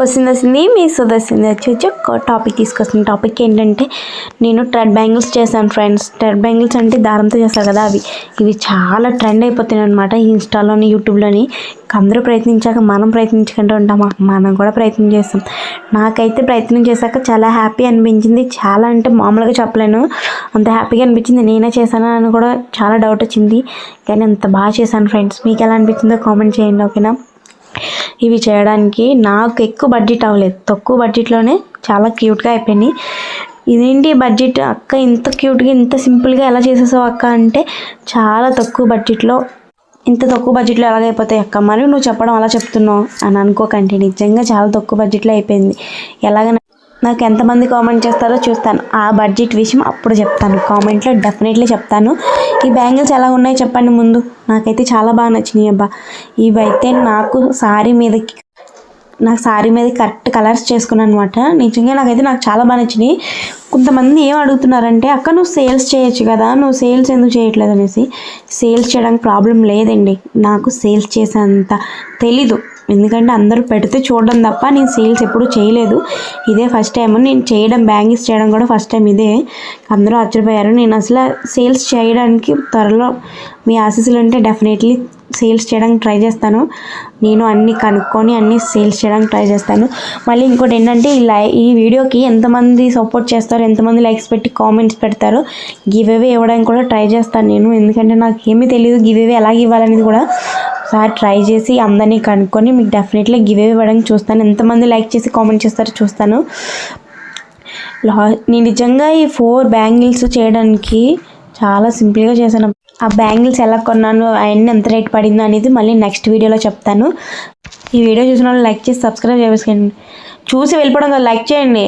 వస్తుంది వస్తుంది మీ సుదర్శింది వచ్చి వచ్చి ఒక టాపిక్ తీసుకొస్తుంది టాపిక్ ఏంటంటే నేను ట్రెడ్ బ్యాంగిల్స్ చేశాను ఫ్రెండ్స్ ట్రెడ్ బ్యాంగిల్స్ అంటే దారంతో చేస్తారు కదా అవి. ఇవి చాలా ట్రెండ్ అయిపోతున్నాయి అనమాట ఇన్స్టాలోని యూట్యూబ్లోని అందరూ ప్రయత్నించాక మనం ప్రయత్నించకుండా ఉంటామా మనం కూడా ప్రయత్నం చేస్తాం. నాకైతే ప్రయత్నం చేశాక చాలా హ్యాపీ అనిపించింది. చాలా అంటే మామూలుగా చెప్పలేను. అంత హ్యాపీగా అనిపించింది. నేనే చేశానా అని కూడా చాలా డౌట్ వచ్చింది. కానీ అంత బాగా చేశాను ఫ్రెండ్స్ మీకు ఎలా అనిపించిందో కామెంట్ చేయండి ఓకేనా ఇవి చేయడానికి నాకు ఎక్కువ బడ్జెట్ అవ్వలేదు. తక్కువ బడ్జెట్లోనే చాలా క్యూట్గా అయిపోయినాయి. ఇదేంటి బడ్జెట్ అక్క ఇంత క్యూట్గా ఇంత సింపుల్గా ఎలా చేసేసావు అక్క అంటే చాలా తక్కువ బడ్జెట్లో ఇంత తక్కువ బడ్జెట్లో ఎలాగైపోతాయి అక్క? మరి నువ్వు చెప్పడం అలా చెప్తున్నావు అని అనుకోకండి. నిజంగా చాలా తక్కువ బడ్జెట్లో అయిపోయింది. ఎలాగ నాకు ఎంతమంది కామెంట్ చేస్తారో చూస్తాను. ఆ బడ్జెట్ విషయం అప్పుడు చెప్తాను. కామెంట్లో డెఫినెట్లీ చెప్తాను. ఈ బ్యాంగిల్స్ ఎలా ఉన్నాయో చెప్పండి ముందు. నాకైతే చాలా బాగా నచ్చినాయి అబ్బా. ఇవైతే నాకు సారీ మీదకి నాకు సారీ మీద కరెక్ట్ కలర్స్ చేసుకున్నాను అనమాట నిజంగా నాకైతే నాకు చాలా బాగా నచ్చినాయి. కొంతమంది ఏం అడుగుతున్నారంటే అక్క నువ్వు సేల్స్ చేయొచ్చు కదా నువ్వు సేల్స్ ఎందుకు చేయట్లేదు? అనేసి. సేల్స్ చేయడానికి ప్రాబ్లం లేదండి. నాకు సేల్స్ చేసేంత తెలీదు. ఎందుకంటే అందరూ పెడితే చూడడం తప్ప నేను సేల్స్ ఎప్పుడూ చేయలేదు. ఇదే ఫస్ట్ టైం నేను చేయడం బ్యాంగిల్స్ చేయడం కూడా ఫస్ట్ టైం ఇదే. అందరూ ఆశ్చర్యపోయారు. నేను అసలు సేల్స్ చేయడానికి త్వరలో మీ ఆశీస్సులు ఉంటే డెఫినెట్లీ సేల్స్ చేయడానికి ట్రై చేస్తాను. నేను అన్ని కనుక్కొని అన్ని సేల్స్ చేయడానికి ట్రై చేస్తాను. మళ్ళీ ఇంకోటి ఏంటంటే ఈ లై ఈ వీడియోకి ఎంతమంది సపోర్ట్ చేస్తారో ఎంతమంది లైక్స్ పెట్టి కామెంట్స్ పెడతారు గివ్ అవే ఇవ్వడానికి కూడా ట్రై చేస్తాను నేను. ఎందుకంటే నాకు ఏమీ తెలియదు గివ్ అవే ఎలాగ ఇవ్వాలనేది కూడా. ఒకసారి ట్రై చేసి అందరినీ కనుక్కొని మీకు డెఫినెట్లీ గివ్ అవే ఇవ్వడానికి చూస్తాను. ఎంతమంది లైక్ చేసి కామెంట్ చేస్తారో చూస్తాను. లా నేను నిజంగా ఈ ఫోర్ బ్యాంగిల్స్ చేయడానికి చాలా సింపుల్గా చేశాను. ఆ బ్యాంగిల్స్ ఎలా కొన్నాను అవన్నీ ఎంత రేట్ పడిందో అనేది మళ్ళీ నెక్స్ట్ వీడియోలో చెప్తాను. ఈ వీడియో చూసిన వాళ్ళు లైక్ చేసి సబ్స్క్రైబ్ చేసుకోండి చూసి వెళ్ళిపోవడం కదా లైక్ చేయండి.